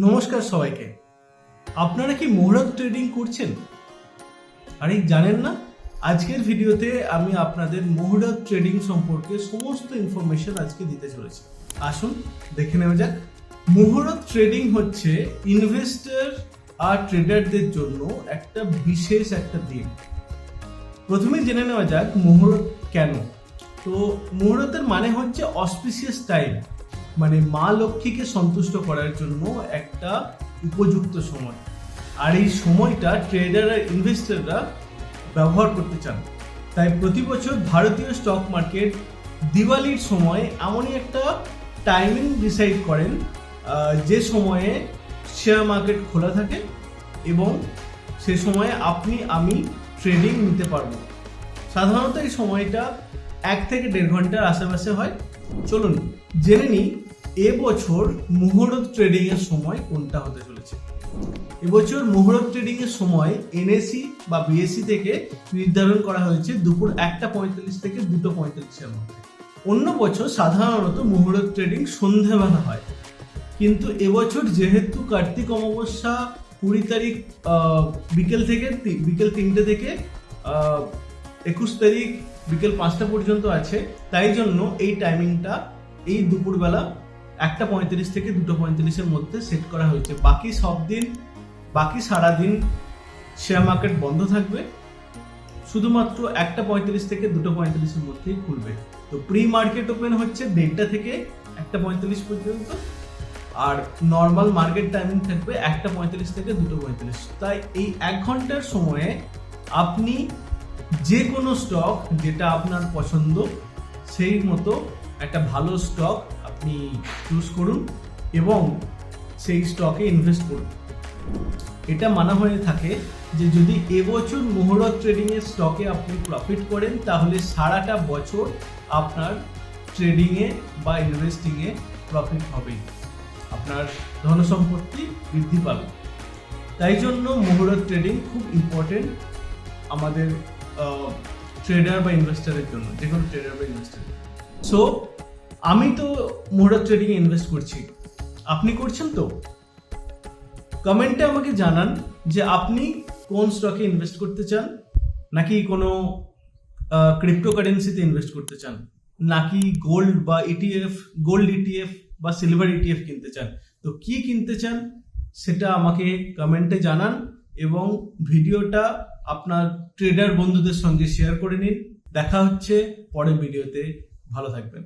নমস্কার সবাইকে। আপনারা কি মুহূর্ত ট্রেডিং করছেন? আরে, জানেন না? আজকের ভিডিওতে আমি আপনাদের মুহূর্ত ট্রেডিং সম্পর্কে সমস্ত ইনফরমেশন আজকে দিতে চলেছি। আসুন, দেখে নেওয়া যাক। মুহূর্ত ট্রেডিং হচ্ছে ইনভেস্টর আর ট্রেডারদের জন্য একটা বিশেষ একটা দিন। প্রথমে জেনে নেওয়া যাক মুহূর্ত কেন। তো মুহূর্তের মানে হচ্ছে অসপিসিয়াস টাইম মানে মা লক্ষ্মীকে সন্তুষ্ট করার জন্য একটা উপযুক্ত সময়। আর এই সময়টা ট্রেডার আর ইনভেস্টররা ব্যবহার করতে চান। তাই প্রতি বছর ভারতীয় স্টক মার্কেট দিওয়ালির সময় এমনই একটা টাইমিং ডিসাইড করেন যে সময়ে শেয়ার মার্কেট খোলা থাকে এবং সে সময়ে আপনি, আমি ট্রেডিং নিতে পারব। সাধারণত এই সময়টা এক থেকে দেড় ঘণ্টার আশেপাশে হয়। চলুন, জেনে নিই এবছর মুহূর্ত ট্রেডিং এর সময় কোনটা হতে চলেছে? এবছর মুহূর্ত ট্রেডিং এর সময় এনএসি বা বিএসসি থেকে নির্ধারণ করা হয়েছে দুপুর একটা পঁয়তাল্লিশ থেকে দুটো পঁয়তাল্লিশের মধ্যে। অন্য বছর সাধারণত মুহূর্ত ট্রেডিং সন্ধ্যাবেলা হয়। কিন্তু এবছর যেহেতু কার্তিক অমাবস্যা কুড়ি তারিখ বিকেল থেকে বিকেল তিনটে থেকে একুশ তারিখ বিকেল পাঁচটা পর্যন্ত আছে, তাই জন্য এই টাইমিংটা এই দুপুরবেলা একটা পঁয়ত্রিশ থেকে দুটো পঁয়ত্রিশের মধ্যে সেট করা হয়েছে। বাকি সব দিন, বাকি সারাদিন শেয়ার মার্কেট বন্ধ থাকবে। শুধুমাত্র একটা পঁয়ত্রিশ থেকে দুটো পঁয়ত্রিশের মধ্যেই খুলবে। তো প্রি মার্কেট ওপেন হচ্ছে দেড়টা থেকে একটা পঁয়তাল্লিশ পর্যন্ত। আর নর্মাল মার্কেট টাইমিং থাকবে একটা পঁয়তাল্লিশ থেকে দুটো পঁয়তাল্লিশ তাই এই এক ঘণ্টার সময়ে আপনি যে কোনো স্টক যেটা আপনার পছন্দ, সেই মতো একটা ভালো স্টক আপনি চুজ করুন এবং সেই স্টকে ইনভেস্ট করুন। এটা মানা হয়ে থাকে যে যদি এবছর মুহূর্ত ট্রেডিং এর স্টকে আপনি প্রফিট করেন, তাহলে সারাটা বছর আপনার ট্রেডিং এ বা ইনভেস্টিং এ প্রফিট হবেই আপনার ধন সম্পত্তি বৃদ্ধি পাবে। তাই জন্য মুহূর্ত ট্রেডিং খুব ইম্পর্টেন্ট আমাদের ট্রেডার বা ইনভেস্টারের জন্য, যে কোনো ট্রেডার বা ইনভেস্টার সো আমি তো মুহূর্ত ট্রেডিং ইনভেস্ট করছি। আপনি করছেন তো? কমেন্টে আমাকে জানান যে আপনি কোন স্টকে ইনভেস্ট করতে চান, নাকি কোনো ক্রিপ্টোকারেন্সিতে ইনভেস্ট করতে চান, নাকি গোল্ড বা ইটিএফ গোল্ড ইটিএফ বা সিলভার ইটিএফ কিনতে চান। তো কি কিনতে চান, সেটা আমাকে কমেন্টে জানান এবং ভিডিওটা আপনার ট্রেডার বন্ধুদের সঙ্গে শেয়ার করে নিন। দেখা হচ্ছে পরের ভিডিওতে ভালো থাকবেন।